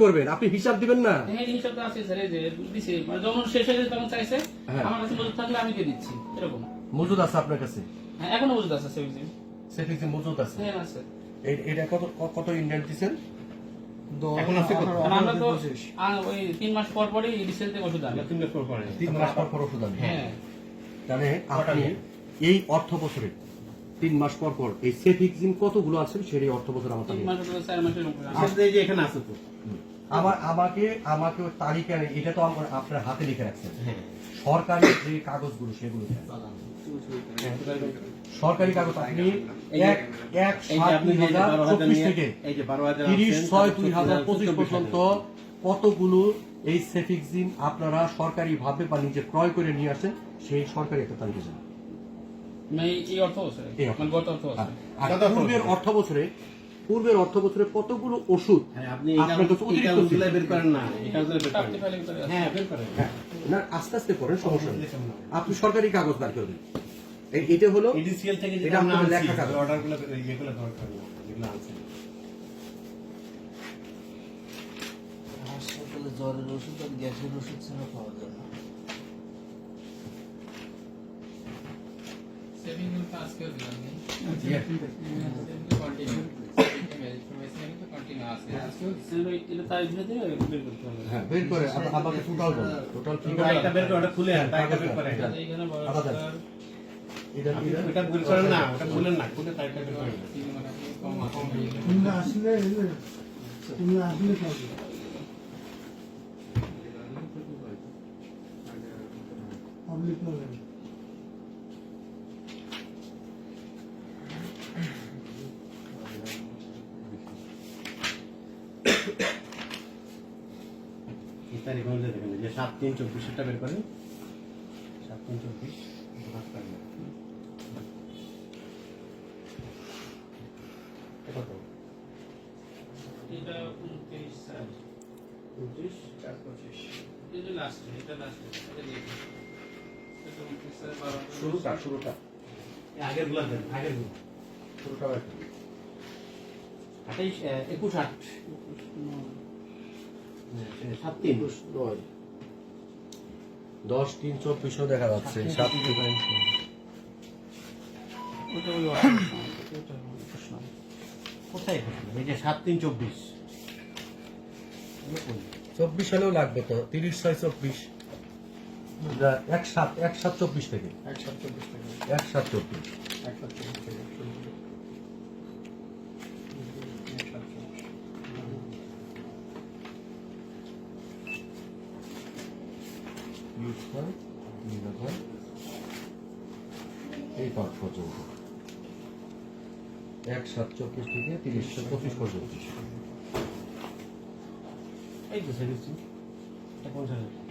করবেন? আপনি হিসাব দিবেন না? হ্যাঁ এই হিসাবটা আছে স্যার এই যে দিছি। মানে যখন শেষ হয়ে যায় তখন চাইছে। আমার কাছে মজুদ থাকলে আমি দিয়ে দিচ্ছি এরকম। মজুদ আছে আপনার কাছে? হ্যাঁ এখনও মজুদ আছে সেভিংস সেফিক্স মজুদ আছে? হ্যাঁ আছে। এটা কত কত ইন্ডিয়ান দিচ্ছেন এখন আছে কত? আমরা তো ওই তিন মাস পর পরই ডিসেল ওষুধ আনি। তিন মাস পর পরে। তিন মাস পর পর। ওষুধ আনেন। হ্যাঁ। তাহলে আপনি এই অর্থ বছরে তিন মাস পর পর এই সেফিক্সিন কতগুলো আছে? সেই অর্থ বছর আমার তিন মাস অথবা মাসের উপরে আচ্ছা, এই যে এখানে আছে তো। আমার আমাকে আমাকে ওই তালিকা এটা তো আমার আপনার হাতে লিখে রাখছেন হ্যাঁ সরকারি যে কাগজগুলো সেগুলো সরকারি কাগজ আপনি এক এক সাত দুই হাজার চব্বিশ থেকে তিরিশ ছয় দুই হাজার পঁচিশ পর্যন্ত কতগুলো এই সেফিক্সিন আপনারা সরকারি ভাবে বা নিজে ক্রয় করে নিয়ে আসেন সেই সরকারি একটা তালিকা দেন। মানে এই- অর্থ বছরে এই অর্থ। মানে গত অর্থ বছরে পূর্বের অর্থ? অর্থ বছরে পূর্বের অর্থ বছরে কতগুলো ওষুধ? হ্যাঁ, আপনার কাছে অতিরিক্ত। হ্যাঁ হ্যাঁ, না আস্তে আস্তে করেন সমস্যা নেই। আপনি সরকারি কাগজ বার করবেন এটা হলো এডিসিএল থেকে এটা যেটা আমরা আপনাদের আনছি লেখা কাগজ। অর্ডারগুলো ইয়েগুলো দরকার যেগুলো আনছেন হাসপাতালে জ্বরের ওষুধ আর গ্যাসের ওষুধ ছাড়া পাওয়া যায় না। সেভিং দিলাম নি ইয়ে, কন্টিনিউ কন্টিনিউ আছে আজকেও তাহলে ওই- এটা তারিখ ধরে দিয়ে বের করতে হবে হ্যাঁ বের করে আপ- টোটাল বলুন টোটাল ওটা একটা বের করে ওটা খুলে আন তাইটা বের করেন এইখানে বড় এটা এটা- বের করেন না ওটা খুলেন না খুলে তাইটা বের আছে তোমরা আসলে এই আসলে পাবে পাবলিক পাবে তারিখ অনুযায়ী দেখেন যে সাত তিন চব্বিশ এটা বের করেন। সাত তিন চব্বিশ কত? এটা উনত্রিশ স্যার। উনত্রিশ, চার, পঁচিশ। এটা লাস্ট এটা লাস্ট শুরুটা শুরুটা। আগেরগুলা দেন আগেরগুলো শুরুটা একুশ আট। সাত তিন নয় দশ তিন চব্বিশও দেখা যাচ্ছে। সাত ওটা ওই অর্থ ওটা প্রশ্ন? কোথায় এই যে সাত তিন চব্বিশ। চব্বিশ হলেও লাগবে তো তিরিশ ছয় চব্বিশ। এক সাত এক সাত চব্বিশ থেকে। এক সাত চব্বিশ টাকা এক সাত চব্বিশ। এক সাত চব্বিশ টাকা এক সাত চব্বিশ হয় তিন এই পাঁচ পর্যন্ত। এক সাত চব্বিশ থেকে তিরিশ পঁচিশ পর্যন্ত। এই তো স্যার এটা সালে